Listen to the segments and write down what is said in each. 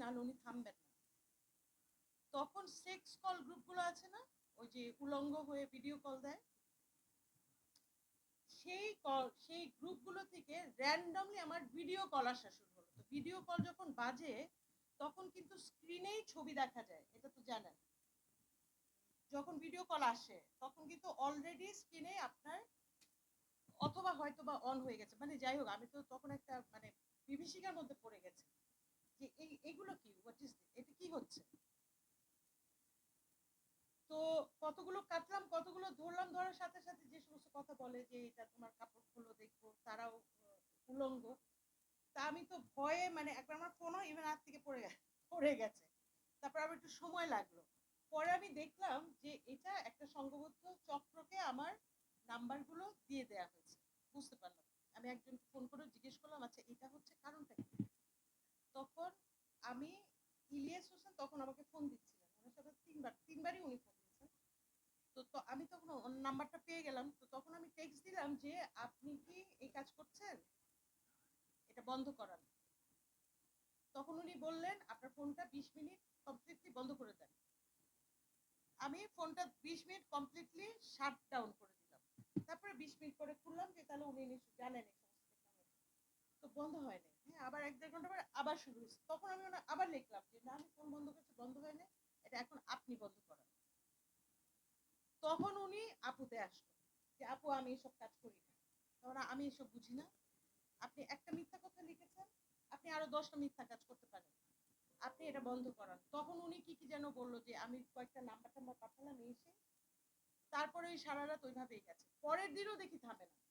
নাহলে উনি থামবেন না। তখন সেক্স কল গ্রুপগুলো আছে না, ওই যে উলঙ্গ হয়ে ভিডিও কল দেয়, সেই কল সেই গ্রুপগুলো থেকে র্যান্ডমলি আমার ভিডিও কল আসা শুরু হলো। তো ভিডিও কল যখন বাজে, তখন কিন্তু স্ক্রিনেই ছবি দেখা যায়, এটা তো জানেন। যখন ভিডিও কল আসে, তখন কিন্তু অলরেডি স্ক্রিনে আপনার অথবা হয়তো বা অন হয়ে গেছে। মানে যাই হোক, আমি তো তখন একটা মানে বিভীষিকার মধ্যে পড়ে গেছে। যে এই, এগুলো কি? হোয়াট ইজ এটা কি হচ্ছে? তো কতগুলো কাটলাম, কতগুলো ধরলাম, ধরার সাথে সাথে যে সমস্ত কথা বলে যে এটা তোমার কাপড় খুলো দেখব, তারাও উলঙ্গ, তা আমি তো ভয়ে মানে একবার আমার ফোনও ইভেন হাত থেকে পড়ে পড়ে গেছে। তারপর একটু সময় লাগল। পরে আমি দেখলাম যে এটা একটা সংঘবদ্ধ চক্রকে আমার নাম্বারগুলো দিয়ে দেয়া হয়েছে। বুঝতে পারলাম। আমি একজনকে ফোন করে জিজ্ঞেস করলাম আচ্ছা এটা হচ্ছে কারণটা কি? আমি ইলিয়াস হোসেন তখন আমাকে ফোন দিচ্ছিলেন। ওনার সাথে তিনবার, তিনবারই উনি ফোন দিয়েছেন। তো তো আমি তখন নাম্বারটা পেয়ে গেলাম। তো তখন আমি টেক্সট দিলাম যে, আপনি কি এই কাজ করছেন? এটা বন্ধ করান। তখন উনি বললেন, আপনার ফোনটা বিশ মিনিট কমপ্লিটলি বন্ধ করে দেন। আমি ফোনটা বিশ মিনিট কমপ্লিটলি শাট ডাউন করে দিলাম। তারপরে বিশ মিনিট পরে খুললাম যে, তাহলে উনি জানেন তো বন্ধ হয়নি। হ্যাঁ আবার এক দেড় ঘণ্টা পরে আবার শুরু হয়েছে। তখন আমি ওনা- আবার লিখলাম যে, না, আমি ফোন বন্ধ বন্ধ এটা এখন আপনি বন্ধ করেন। তখন উনি আপুতে আসলো যে, আপু, আমি এসব কাজ করি না। তখন আমি এসব বুঝি না। আপনি একটা মিথ্যা কথা লিখেছেন, আপনি আরও দশটা মিথ্যা কাজ করতে পারেন। আপনি এটা বন্ধ করান। তখন উনি কি কি যেন বলল যে, আমি কয়েকটা নাম্বার টাম্বার পাঠালাম, এসে তারপরে সারা রাত ওইভাবেই গেছে। পরের দিনও দেখি থামে না।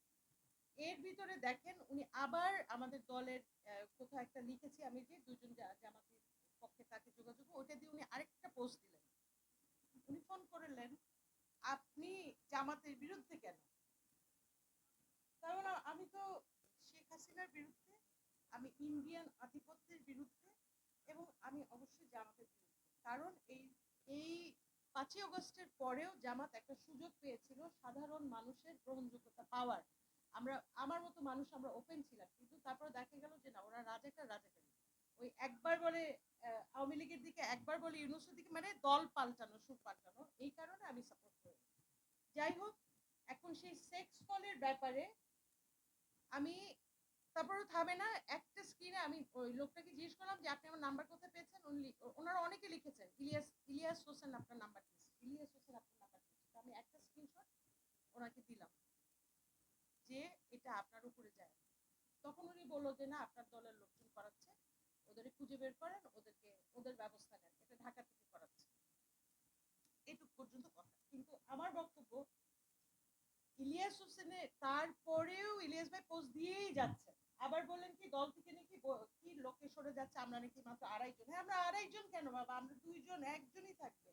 এর ভিতরে দেখেন উনি আবার আমাদের দলের কোথাও একটা লিখেছি আমি যে দুজন জামাতের পক্ষে তাকে যোগাযোগ ওইটা দিয়ে উনি আরেকটা পোস্ট দিলেন। উনি ফোন করলেন, আপনি জামাতের বিরুদ্ধে কেন? তার মানে আমি তো শেখ হাসিনার বিরুদ্ধে, আমি ইন্ডিয়ান আধিপত্যের বিরুদ্ধে এবং আমি অবশ্যই জামাতের বিরুদ্ধে। কারণ এই এই পাঁচই অগস্টের পরেও জামাত একটা সুযোগ পেয়েছিল সাধারণ মানুষের গ্রহণযোগ্যতা পাওয়ার। আমরা, আমার মতো মানুষ আমরা ওপেন ছিলাম, কিন্তু তারপরে দেখা গেল যে না, ওরা রাজাকার, রাজাকারী। ওই একবার বলে আওয়ামী লীগের দিকে একবার বলে, ইউনুসের দিকে মানে দল পাল্টানো, সুর পাল্টানো, এই কারণে আমি সাপোর্ট করি। যাই হোক, এখন সেই সেক্স কলের ব্যাপারে আমি তারপরে থামে না, একটা স্ক্রিনে আমি ওই লোকটাকে জিজ্ঞেস করলাম যে, আপনি আমার নাম্বার কোথায় পেয়েছেন? ওনারা অনেকে লিখেছেন, ইলিয়াস ইলিয়াস হোসেন আপনার নাম্বার দিয়েছে, ইলিয়াস হোসেন আপনার নাম্বার দিয়েছে। আমি একটা স্ক্রিনশট ওনাকে দিলাম। যে এটা আপনার উপরে যায়। তখন উনি বলল যে, না, আপনার দলের লোকজন করাচ্ছে। ওদের খুঁজে বের করেন, ওদেরকে, ওদের ব্যবস্থা নেন। এটা ঢাকা থেকে করাচ্ছে। এইটুকু পর্যন্ত কথা। কিন্তু আমার বক্তব্য, ইলিয়াস হোসেনের তারপরেও ইলিয়াস ভাই পোস্ট দিয়েই যাচ্ছে। আবার বললেন কি, দল থেকে নাকি কি লোকে সরে যাচ্ছে? আমরা নাকি মাত্র আড়াইজন হ্যাঁ আমরা আড়াইজন কেন? বাবা আমরা দুইজন, একজনই থাকবে।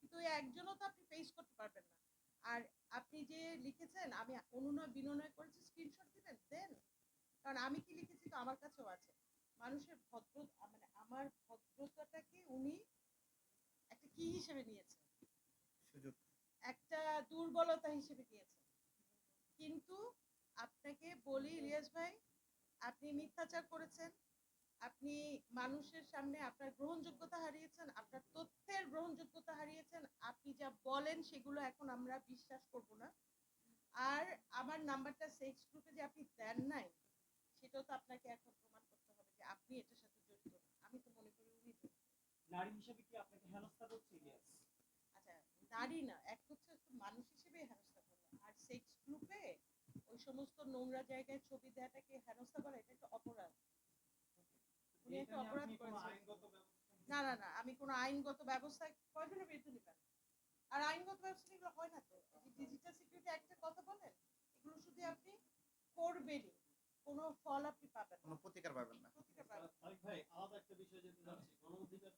কিন্তু ওই একজনও তো আপনি ফেস করতে পারবেন না। আর আপনি যে লিখেছেন আমি অনুনয় বিনয় করেছি স্ক্রিনশট দিবেন? দেন কারণ আমি কি লিখেছি তো আমার কাছেও আছে। মানুষের ভদ্র মানে আমার ভদ্রতাটাকে উনি একটা কি হিসেবে নিয়েছেন? সুযোগ। একটা দুর্বলতা হিসেবে নিয়েছেন। কিন্তু আপনাকে বলি ইলিয়াস ভাই আপনি মিথ্যাচার করেছেন আপনি মানুষের সামনে আপনার গ্রহণযোগ্যতা হারিয়েছেন আপনার তথ্যের গ্রহণযোগ্যতা হারিয়েছেন আপনি যা বলেন সেগুলো এখন আমরা বিশ্বাস করব না। আর আমার নাম্বারটা সেক্স গ্রুপে যে আপনি দেন নাই সেটাও তো আপনাকে এখন প্রমাণ করতে হবে যে আপনি এটার সাথে জড়িত না। আমি তো মনে করি উনি নারী হিসেবে কি আপনাকে হেনস্থা করছে? আচ্ছা নারী না এক হচ্ছে মানুষ হিসেবে হেনস্থা করল আর সেক্স গ্রুপে ওই সমস্ত নোংরা জায়গায় ছবি দেওয়াটাকে হেনস্থা করা এটা একটা অপরাধ। উনি একটা অপরাধ করেছেন। না না না আমি কোনো আইনগত ব্যবস্থা কয়জনের বিরুদ্ধে নিবেন আর আইনগত ব্যবস্থা এগুলো হয় না তো? ডিজিটাল সিকিউরিটি অ্যাক্টের কথা বলেন এগুলো শুধু আপনি করবেনই কোনো ফল আপনি পাবেন কোনো প্রতিকার পাবেন না। প্রতিকার পাবেন ভাই আলাদা একটা বিষয় যেটা যাচ্ছি গণ অধিকার